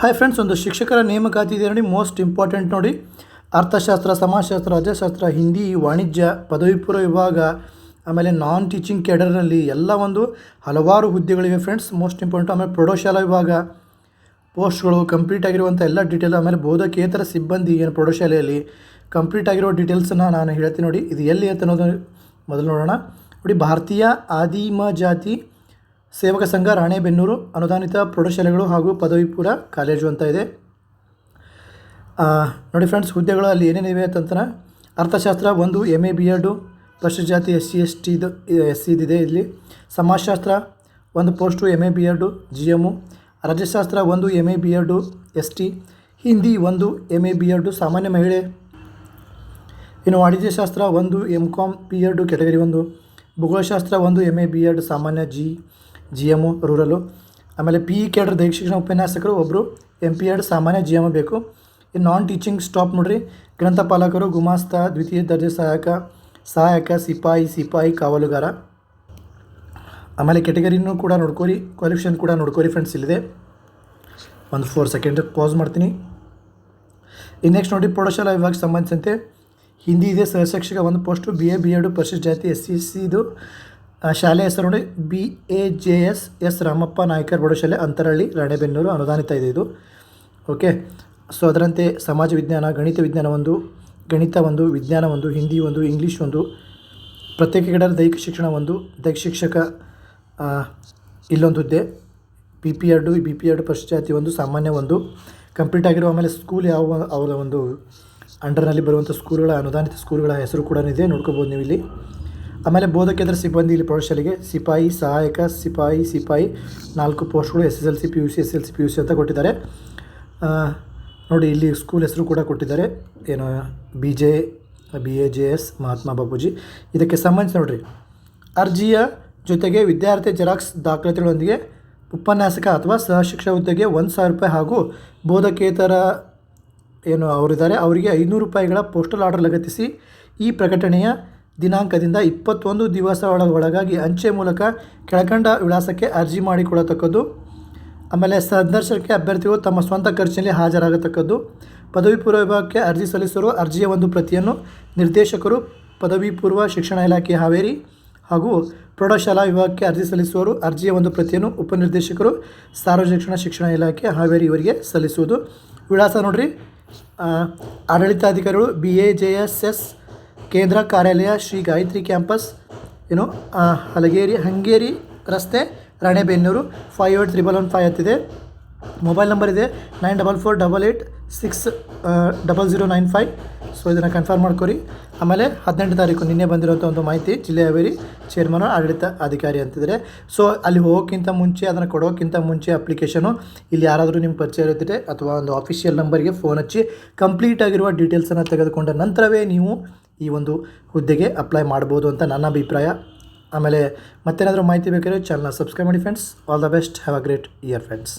Hi friends ಒಂದು ಶಿಕ್ಷಕರ ನೇಮಕಾತಿ ಇದೆ ನೋಡಿ ಮೋಸ್ಟ್ ಇಂಪಾರ್ಟೆಂಟ್ ನೋಡಿ. ಅರ್ಥಶಾಸ್ತ್ರ, ಸಮಾಜಶಾಸ್ತ್ರ, ರಾಜ್ಯಶಾಸ್ತ್ರ, ಹಿಂದಿ, ವಾಣಿಜ್ಯ, ಪದವಿ ಪೂರ್ವ ವಿಭಾಗ, ಆಮೇಲೆ ನಾನ್ ಟೀಚಿಂಗ್ ಕ್ಯಾಡರ್ನಲ್ಲಿ ಎಲ್ಲ ಒಂದು ಹಲವಾರು ಹುದ್ದೆಗಳಿವೆ ಫ್ರೆಂಡ್ಸ್ ಮೋಸ್ಟ್ ಇಂಪಾರ್ಟೆಂಟ್ ಆಮೇಲೆ ಪ್ರೌಢಶಾಲಾ ವಿಭಾಗ ಪೋಸ್ಟ್ಗಳು ಕಂಪ್ಲೀಟ್ ಆಗಿರುವಂಥ ಎಲ್ಲ ಡೀಟೇಲ್ ಆಮೇಲೆ ಬೋಧಕೇತರ ಸಿಬ್ಬಂದಿ ಏನು ಪ್ರೌಢಶಾಲೆಯಲ್ಲಿ ಕಂಪ್ಲೀಟ್ ಆಗಿರೋ ಡೀಟೇಲ್ಸನ್ನು ನಾನು ಹೇಳ್ತೀನಿ ನೋಡಿ. ಇದು ಎಲ್ಲಿ ಅಂತ ಅನ್ನೋದು ಮೊದಲು ನೋಡೋಣ. ನೋಡಿ, ಭಾರತೀಯ ಆದಿಮ ಜಾತಿ ಸೇವಕ ಸಂಘ ರಾಣೆಬೆನ್ನೂರು ಅನುದಾನಿತ ಪ್ರೌಢಶಾಲೆಗಳು ಹಾಗೂ ಪದವಿ ಪೂರ್ವ ಕಾಲೇಜು ಅಂತ ಇದೆ. ನೋಡಿ ಫ್ರೆಂಡ್ಸ್ ಹುದ್ದೆಗಳು ಅಲ್ಲಿ ಏನೇನಿವೆ ಅಂತಂದ್ರೆ ಅರ್ಥಶಾಸ್ತ್ರ ಒಂದು ಎಂ ಎ ಬಿ ಎಡು ಪರಿಶಿಷ್ಟ ಜಾತಿ ಎಸ್ ಸಿ, ಎಸ್ ಟಿದು ಎಸ್ ಸಿದಿದೆ ಇಲ್ಲಿ. ಸಮಾಜಶಾಸ್ತ್ರ ಒಂದು post M A B Ed G M ರಾಜ್ಯಶಾಸ್ತ್ರ ಒಂದು M A B Ed S T Hindi ಒಂದು ಎಂ ಎ ಬಿ ಎಡು ಸಾಮಾನ್ಯ ಮಹಿಳೆ. ಇನ್ನು ವಾಣಿಜ್ಯಶಾಸ್ತ್ರ ಒಂದು M Com B Ed category ಒಂದು. ಭೂಗೋಳಶಾಸ್ತ್ರ ಒಂದು ಎಂ ಎ ಬಿ ಎಡ್ ಸಾಮಾನ್ಯ ಜಿ ಜಿ ಎಮ್ಮು ರೂರಲು ಆಮೇಲೆ ಪಿ ಇ ಕೇಡ್ರ್ ದೈಹಿಕ ಶಿಕ್ಷಣ ಉಪನ್ಯಾಸಕರು ಒಬ್ಬರು ಎಂ ಪಿ ಎರಡು ಸಾಮಾನ್ಯ ಜಿ ಎಂ ಬೇಕು. ಇನ್ನು ನಾನ್ ಟೀಚಿಂಗ್ ಸ್ಟಾಪ್ ನೋಡ್ರಿ. ಗ್ರಂಥಪಾಲಕರು ಗುಮಾಸ್ತ ದ್ವಿತೀಯ ದರ್ಜೆ ಸಹಾಯಕ ಸಹಾಯಕ ಸಿಪಾಯಿ ಸಿಪಾಯಿ ಕಾವಲುಗಾರ. ಆಮೇಲೆ ಕೆಟಗರಿನೂ ಕೂಡ ನೋಡ್ಕೋರಿ ಕ್ವಾಲಿಫಿಕೇಷನ್ ಕೂಡ ನೋಡ್ಕೋರಿ ಫ್ರೆಂಡ್ಸ್ ಇಲ್ಲಿದೆ. ಒಂದು ಫೋರ್ ಸೆಕೆಂಡ್ ಪಾಸ್ ಮಾಡ್ತೀನಿ. ಇನ್ನು ನೆಕ್ಸ್ಟ್ ನೋಡಿ ಪ್ರೌಢಶಾಲಾ ವಿಭಾಗಕ್ಕೆ ಸಂಬಂಧಿಸಿದಂತೆ ಹಿಂದಿ ಇದೆ ಸಹಶಿಕ್ಷಕ ಒಂದು post B A B Ed ಪರಿಶಿಷ್ಟ ಜಾತಿ ಎಸ್ ಸಿ ಸಿ ಇದು ಆ, ಶಾಲೆ ಹೆಸರು ನೋಡಿ B A J S S Ramappa Naikar ಪ್ರೌಢಶಾಲೆ ಅಂತರಹಳ್ಳಿ, ರಾಣೆಬೆನ್ನೂರು ಅನುದಾನಿತ ಇದೆ ಇದು. ಓಕೆ ಸೊ ಅದರಂತೆ ಸಮಾಜ ವಿಜ್ಞಾನ, ಗಣಿತ ವಿಜ್ಞಾನ ಒಂದು, ಗಣಿತ ಒಂದು, ವಿಜ್ಞಾನ ಒಂದು, ಹಿಂದಿ ಒಂದು ಇಂಗ್ಲೀಷ್ ಒಂದು, ಪ್ರತ್ಯೇಕ ಗಿಡದ ದೈಹಿಕ ಶಿಕ್ಷಣ ಒಂದು, ದೈಹಿಕ ಶಿಕ್ಷಕ ಇಲ್ಲೊಂದು ಹುದ್ದೆ ಬಿ ಪಿ ಎರಡು ಬಿ ಪಿ ಎರಡು ಪಶ್ಚಾತಿ ಒಂದು, ಸಾಮಾನ್ಯ ಒಂದು. ಕಂಪ್ಲೀಟ್ ಆಗಿರುವ ಆಮೇಲೆ ಸ್ಕೂಲ್ ಯಾವ ಅವರ ಒಂದು ಅಂಡರ್ನಲ್ಲಿ ಬರುವಂಥ ಸ್ಕೂಲ್ಗಳ ಅನುದಾನಿತ ಸ್ಕೂಲ್ಗಳ ಹೆಸರು ಕೂಡ ಇದೆ. ನೋಡ್ಕೋಬೋದು ನೀವು ಇಲ್ಲಿ ಆಮೇಲೆ ಬೋಧಕೇತರ ಸಿಬ್ಬಂದಿ ಇಲ್ಲಿ ಪ್ರೌಢಶಾಲೆಗೆ ಸಿಪಾಯಿ, ಸಹಾಯಕ, ಸಿಪಾಯಿ ಸಿಪಾಯಿ, ನಾಲ್ಕು ಪೋಸ್ಟ್ಗಳು S S L C P U C S S L C P U ಅಂತ ಕೊಟ್ಟಿದ್ದಾರೆ. ನೋಡಿ ಇಲ್ಲಿ ಸ್ಕೂಲ್ ಹೆಸರು ಕೂಡ ಕೊಟ್ಟಿದ್ದಾರೆ. ಏನು, B J, B A, J S, Mahatma Babuji ಇದಕ್ಕೆ ಸಂಬಂಧಿಸಿ ನೋಡಿರಿ, ಅರ್ಜಿಯ ಜೊತೆಗೆ ವಿದ್ಯಾರ್ಥಿ ಜೆರಾಕ್ಸ್ ದಾಖಲಾತಿಗಳೊಂದಿಗೆ ಉಪನ್ಯಾಸಕ ಅಥವಾ ಸಹಶಿಕ್ಷಕ ಹುದ್ದೆಗೆ ಒಂದು ಸಾವಿರ ರೂಪಾಯಿ ಹಾಗೂ ಬೋಧಕೇತರ ಏನು ಅವರಿದ್ದಾರೆ, ಅವರಿಗೆ ಐನೂರು ರೂಪಾಯಿಗಳ ಪೋಸ್ಟಲ್ ಆರ್ಡರ್ ಲಗತ್ತಿಸಿ ಈ ಪ್ರಕಟಣೆಯ ದಿನಾಂಕದಿಂದ ಇಪ್ಪತ್ತೊಂದು ದಿವಸ ಒಳ ಒಳಗಾಗಿ ಅಂಚೆ ಮೂಲಕ ಕೆಳಕಂಡ ವಿಳಾಸಕ್ಕೆ ಅರ್ಜಿ ಮಾಡಿಕೊಳ್ಳತಕ್ಕದ್ದು ಆಮೇಲೆ ಸಂದರ್ಶನಕ್ಕೆ ಅಭ್ಯರ್ಥಿಗಳು ತಮ್ಮ ಸ್ವಂತ ಖರ್ಚಿನಲ್ಲಿ ಹಾಜರಾಗತಕ್ಕದ್ದು. ಪದವಿ ಪೂರ್ವ ವಿಭಾಗಕ್ಕೆ ಅರ್ಜಿ ಸಲ್ಲಿಸಲು ಅರ್ಜಿಯ ಒಂದು ಪ್ರತಿಯನ್ನು ನಿರ್ದೇಶಕರು, ಪದವಿ ಪೂರ್ವ ಶಿಕ್ಷಣ ಇಲಾಖೆ ಹಾವೇರಿ ಹಾಗೂ ಪ್ರೌಢಶಾಲಾ ವಿಭಾಗಕ್ಕೆ ಅರ್ಜಿ ಸಲ್ಲಿಸುವವರು ಅರ್ಜಿಯ ಒಂದು ಪ್ರತಿಯನ್ನು ಉಪನಿರ್ದೇಶಕರು ಸಾರ್ವಜನಿಕ ಶಿಕ್ಷಣ ಇಲಾಖೆ ಹಾವೇರಿ ಇವರಿಗೆ ಸಲ್ಲಿಸುವುದು. ವಿಳಾಸ ನೋಡಿರಿ. ಆಡಳಿತಾಧಿಕಾರಿಗಳು B A J S S ಕೇಂದ್ರ ಕಾರ್ಯಾಲಯ ಶ್ರೀ ಗಾಯತ್ರಿ ಕ್ಯಾಂಪಸ್ ಏನು ಹಲಗೇರಿ, ಹಂಗೇರಿ ರಸ್ತೆ, Ranebennur five eight triple one five ಹತ್ತಿದೆ. Mobile number ಇದೆ nine double four double eight six double zero nine five so ಇದನ್ನು ಕನ್ಫರ್ಮ್ ಮಾಡ್ಕೊರಿ ಆಮೇಲೆ ಹದಿನೆಂಟು ತಾರೀಕು ನಿನ್ನೆ ಬಂದಿರೋಂಥ ಒಂದು ಮಾಹಿತಿ, ಜಿಲ್ಲೆ ಹಾವೇರಿ ಚೇರ್ಮನ್ ಆಡಳಿತ ಅಧಿಕಾರಿ ಅಂತಿದ್ದಾರೆ. ಸೊ ಅಲ್ಲಿ ಹೋಗೋಕ್ಕಿಂತ ಮುಂಚೆ, ಅದನ್ನು ಕೊಡೋಕ್ಕಿಂತ ಮುಂಚೆ ಅಪ್ಲಿಕೇಶನು ಇಲ್ಲಿ ಯಾರಾದರೂ ನಿಮ್ಮ ಪರಿಚಯ ಇರುತ್ತೆ ಅಥವಾ ಒಂದು ಆಫಿಷಿಯಲ್ ನಂಬರ್ಗೆ ಫೋನ್ ಹಚ್ಚಿ ಕಂಪ್ಲೀಟ್ ಆಗಿರುವ ಡೀಟೇಲ್ಸನ್ನು ತೆಗೆದುಕೊಂಡ ನಂತರವೇ ನೀವು ಈ ಒಂದು ಹುದ್ದೆಗೆ ಅಪ್ಲೈ ಮಾಡ್ಬೋದು ಅಂತ ನನ್ನ ಅಭಿಪ್ರಾಯ. ಆಮೇಲೆ ಮತ್ತೇನಾದರೂ ಮಾಹಿತಿ ಬೇಕಾದ್ರೆ ಚಾನಲ್ನ ಸಬ್ಸ್ಕ್ರೈಬ್ ಮಾಡಿ friends all the best have a great year friends